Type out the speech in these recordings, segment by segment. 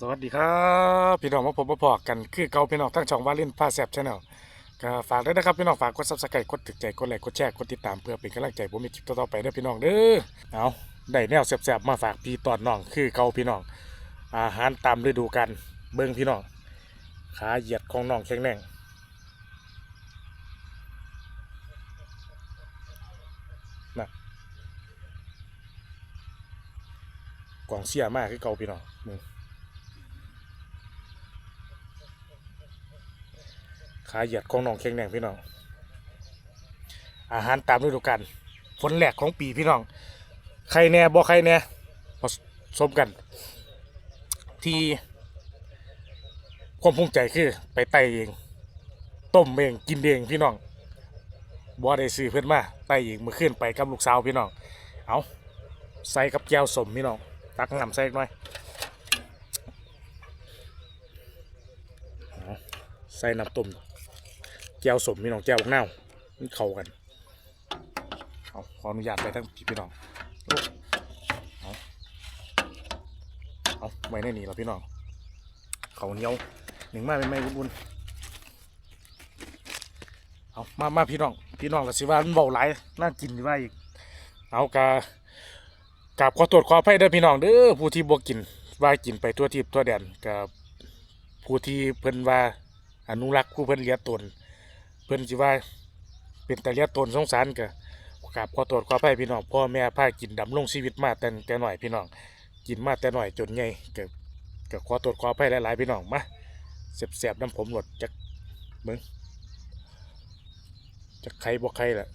สวัสดีครับพี่น้องมาพบมาพอกันคือเก่าพี่น้องทั้งช่องวาลินพาแซบชาแนลก็ฝากด้วยนะครับพี่น้องฝากกดซับสไครต์กดติดใจกดไลค์กดแชร์กดติดตามเพื่อเป็นกำลังใจผมมีคลิปต่อๆไปเด้อพี่น้องเด้อเอาได้แนวแซบๆมาฝากพี่ตอนน้องคือเก่าพี่น้องอาหารตามฤดูกาลเบิ่งพี่น้องขาเหยียดของน้องแข็งแรงนะกล่องเสียมากคือเก่าพี่น้องมึง ขาเหยียดของน้องเค็งแดงพี่น้อง อาหารตามฤดูกาลฝนแหลกของปีพี่น้อง ใครแน่บ่ใครแน่ผสมกัน ที่ความภูมิใจคือไปไต่เองต้มเองกินเองพี่น้องบ่ได้ซื้อเพื่อนมาไต่เองเมื่อคืนไปกับลูกสาวพี่น้อง เอาใส่กับแก้วสมพี่น้องตักน้ำใส่หน่อยใส่น้ำต้ม แก้วสมพี่น้องแก้วบักนามันเข้ากันเอาขออนุญาตไปทั้งพี่น้องเอาเอาไว้ในนี่แล้วพี่น้องเขาเหนียวหนึ่งมาเป็นไม่บุญเอามามาพี่น้อง พี่น้องก็สิว่ามันเบาหลายน่ากินดีว่าอีกเอากะกราบขอตรวจขออภัยเด้อพี่น้องเด้อผู้ที่บ่กินว่ากินไปทั่วทิพย์ทั่วแดนกับผู้ที่เพิ่นว่าอนุรักษ์ผู้เพิ่นเลี้ยตน เพิ่นสิว่าเป็นแต่เลียตนสงสารก็กราบขอโทษขออภัยพี่น้องพ่อแม่พากินดำรงชีวิตมาแต่แต่หน่อยพี่น้องกินมาแต่หน่อยจนใหญ่ก็ก็ขอโทษขออภัยหลายๆพี่น้องมาเสียบๆน้ำผมหลดจักเบิ่งจักใครบ่ใครล่ะ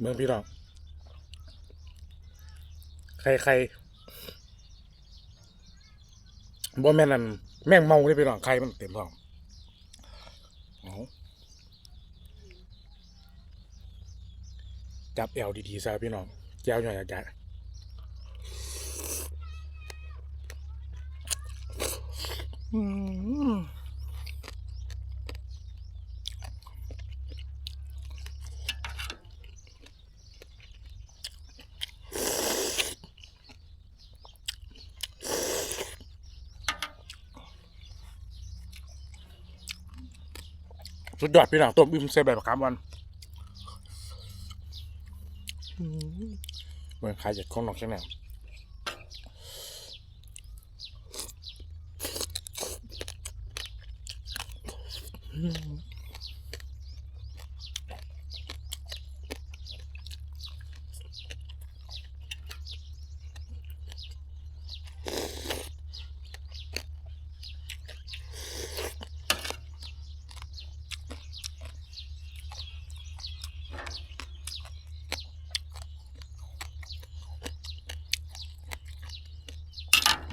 อื้อหืองพี่น้องใครใครบ่แม่นนั่นแม่งเมาเลยพี่น้องใครมันเต็มท้องเอาจับแอวดีๆซะพี่น้องแก้วหน่อยอาจารย์อืม สุดยอดพี่น้องต้มอิ่มใส่ใบมะขามวันเหมือนขายจากของน้องแค่ไหน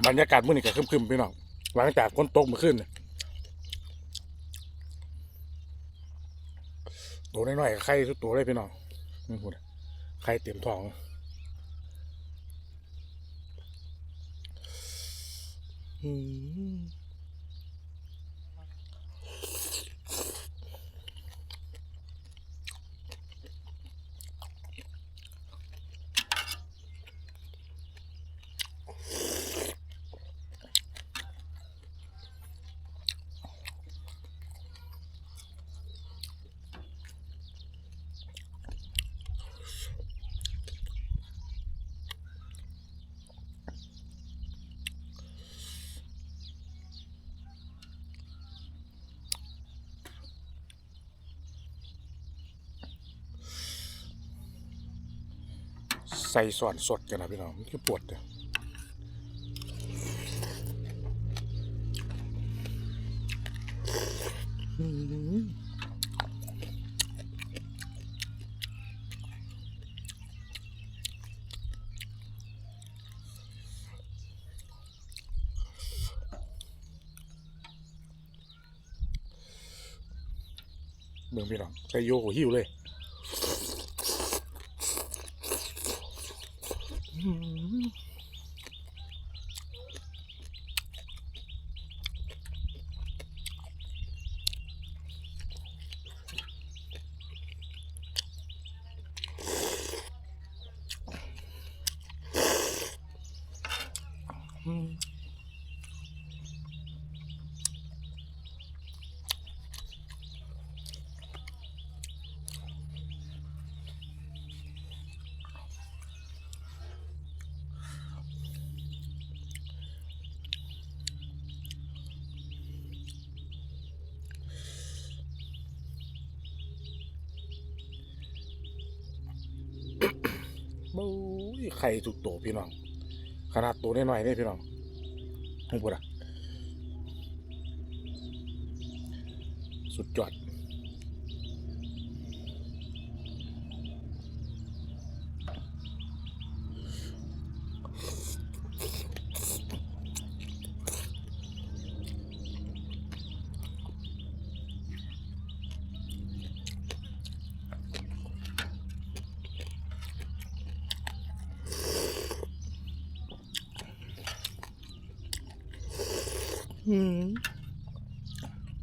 บรรยากาศมื้อนี้ก็ครึมๆพี่น้องหลังจากฝนตกเมื่อคืนตัวน้อยๆไข่ทุกตัวเลยพี่น้องนี่พูดไข่เต็มท้องอืม ใส่ส่วนสดกันนะพี่น้องมันคือปวดเด้อเมืองพี่น้องใส่โยหิวเลย บู๊ยไข่ทุกตัวพี่น้อง ขนาดตัวน้อยๆนี่พี่น้องให้พูดอะสุดยอด อืม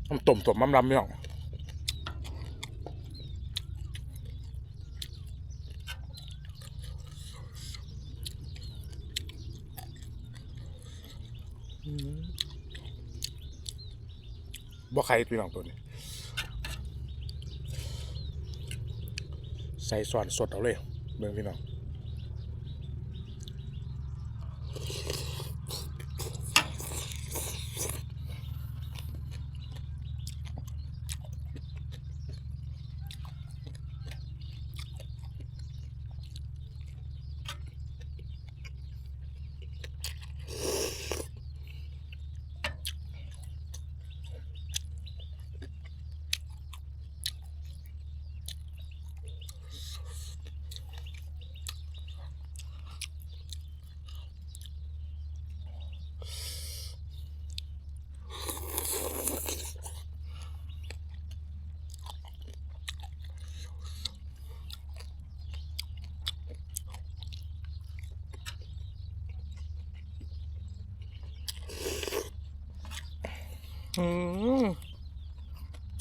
น้ำต้มต้มน้ำลำพี่น้ออืมบ่ไข่พี่น้องตัวนี้ ใส่ส่วนสดเอาเลยเบิ่งพี่น้อง อืม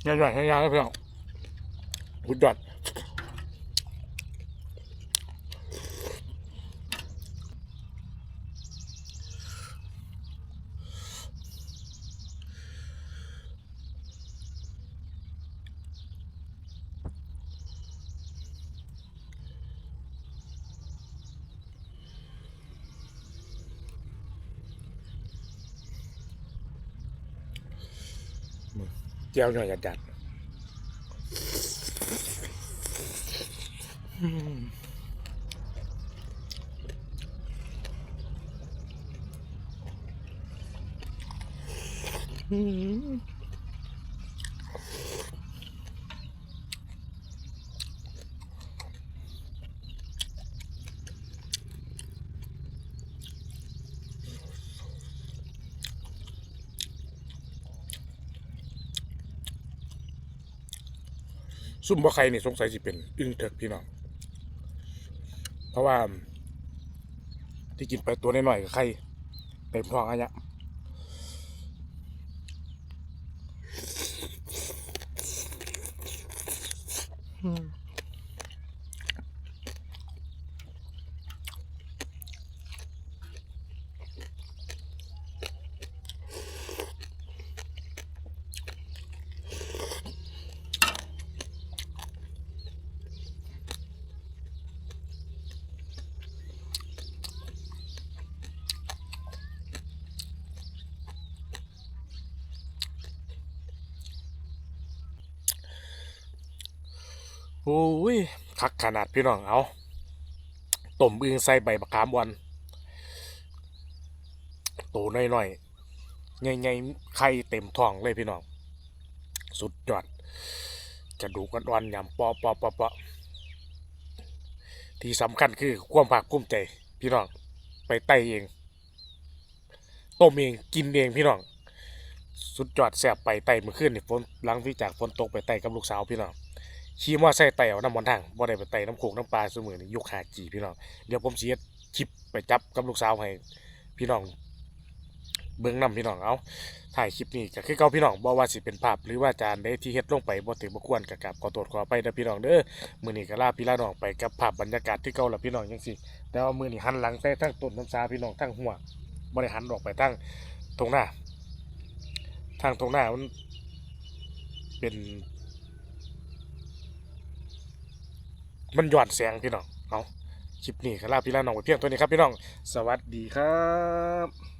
ใหญ่ๆใหญ่ๆเลยพี่น้องสุดดอด เจียวหน่อยจัดอืม ซุ่มบ่ไข่นี่สงสัยสิเป็นอึ้งเถิกพี่น้อง เพราะว่า ที่กินไปตัวน้อยๆกับไข่เต็มท้องอันเนี้ยอืม โอ้ยคักขนาดพี่น้องเอาต้มอึ่งใส่ใบมะขามวันโตน้อยๆใหญ่ๆไข่เต็มท้องเลยพี่น้อง สุดยอดกระดูกอ่อนๆยำปอปอปอปอที่สำคัญคือความภาคภูมิใจ พี่น้อง ไปไต่เองต้มเองกินเองพี่น้อง สุดยอดแสบไปไต่เมื่อคืนนี่ฝนหลังที่จากฝนตกไปไต่กับลูกสาวพี่น้อง ขี่มอไซค์ไต่เอาน้ำมันทางบ่ได้ไปไต่น้ำโขงน้ำปลาเสมอนี่ยกหาจีพี่น้องเดี๋ยวผมเฮ็ดคลิปไปจับกับลูกสาวให้พี่น้องเบิ่งนํพี่น้องเอาถ่ายคลิปนี้ก็คือเก่าพี่น้องบ่ว่าสิเป็นภาพหรือว่าจานใดที่เฮ็ดลงไปบ่ถึงบ่ควรก็กราบขอโทษขออภัยเด้อพี่น้องเด้อมื้อนี้ก็ลาพี่ลาน้องไปกับภาพบรรยากาศที่เก่าละพี่น้องจังซี่แต่ว่ามื้อนี้หันหลังใส่ทั้งต้นน้ำชาพี่น้องทั้งหัวบ่ได้หันออกไปทางตรงหน้าทางตรงหน้ามันเป็น มันหย่อนแสงพี่น้องเอาคลิปนี้ก็ลาพี่ลาน้องไปเพียงตัวนี้ครับพี่น้อง สวัสดีครับ